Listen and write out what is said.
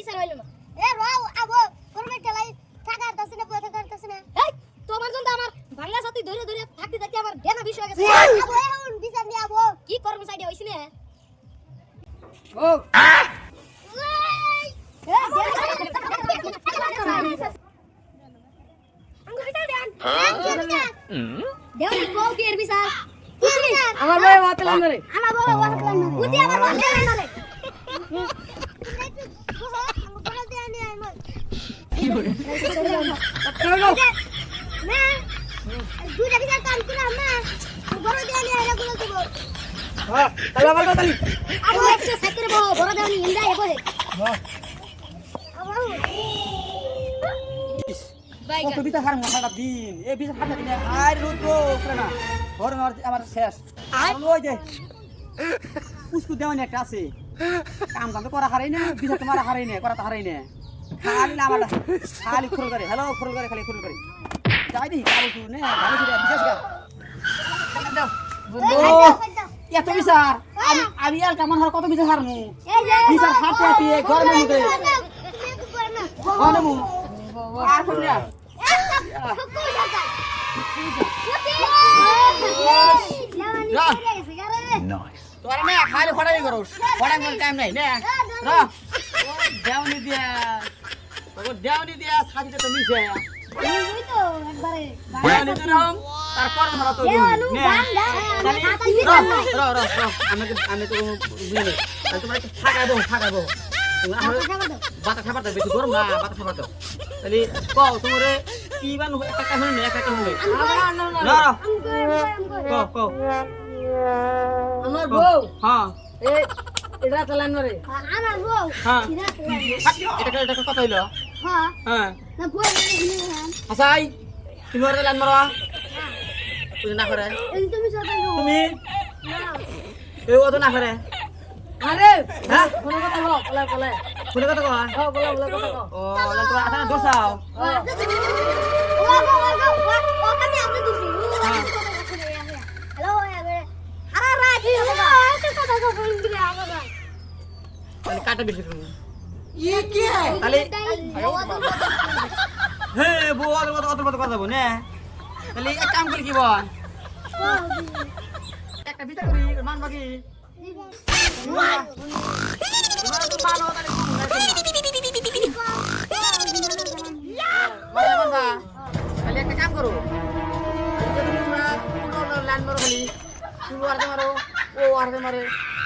বিচার হইল না এ রাও আবো করবে টেলাই থাকার দছ না পয়সা থাকার দছ না এই তোমার জন্য আমার বাংলা সাথী ধরে ধরে থাকতে থাকতে আমার ডেনা বিষয় গেছে আবো এখন বিচার নি আবো কি করব সাইডে হইছি না ও দেওনি কও কি এর বিচার আমার বউ ওয়াতলান রে আমার বউ ওয়াতলান রে উদি আমার বউ ওয়াতলান রে দিন আর না ঘর আমার আমার শেষ আর ওই যে উসকু দেওয়ানি একটা আছে কাম কাম তো করা হারাই না বিছা তোমার হারাই না করা তো হারাই না খালি না আমার খালি খুল করে। হ্যালো খুল করে খালি খুল করে। যাই দি কাবু তু নে ভালো করে বিশেষ গা। এত বিচার। আমি আমি আর কেমন হার কত বিচার হারমু? বিচার হাতে হাতে ঘর মধ্যে। ঘর মু আর খুল না। তোরা না খালি ফটাই করস ফটাই টাইম নাই না। র। দেওনি দিয়া। তোকে দেওনি দিয়া সাথে তো মিশে বাতা খাবার দাও। বেশি গরম না বাতা খাবার দাও। তাহলে কও তোমার কি বান একটা কাজ হলো না একটা কাজ হলো না কও কও। আমার বউ? হ্যাঁ। এটা চালান রে আমার বউ? হ্যাঁ। এটা এটা কত হইল? হ্যাঁ আসাই তুমি ওর লাইন মারবা তুই না করে তুমি তুমি এই ও তো না করে আরে হ্যাঁ কোন কথা বল বলে বলে শুনে কত কয় ও বলে বলে কথা কও ও দোসাও কাটা বেশি তুমি তাহলে হে বউ অত অত অত কথা যাব না তাহলে এক কাম করি কি বল একটা বিচার করি মান বাকি মানো মানে একটা কাম করো লাইন মারো খালি তুমি ও মারে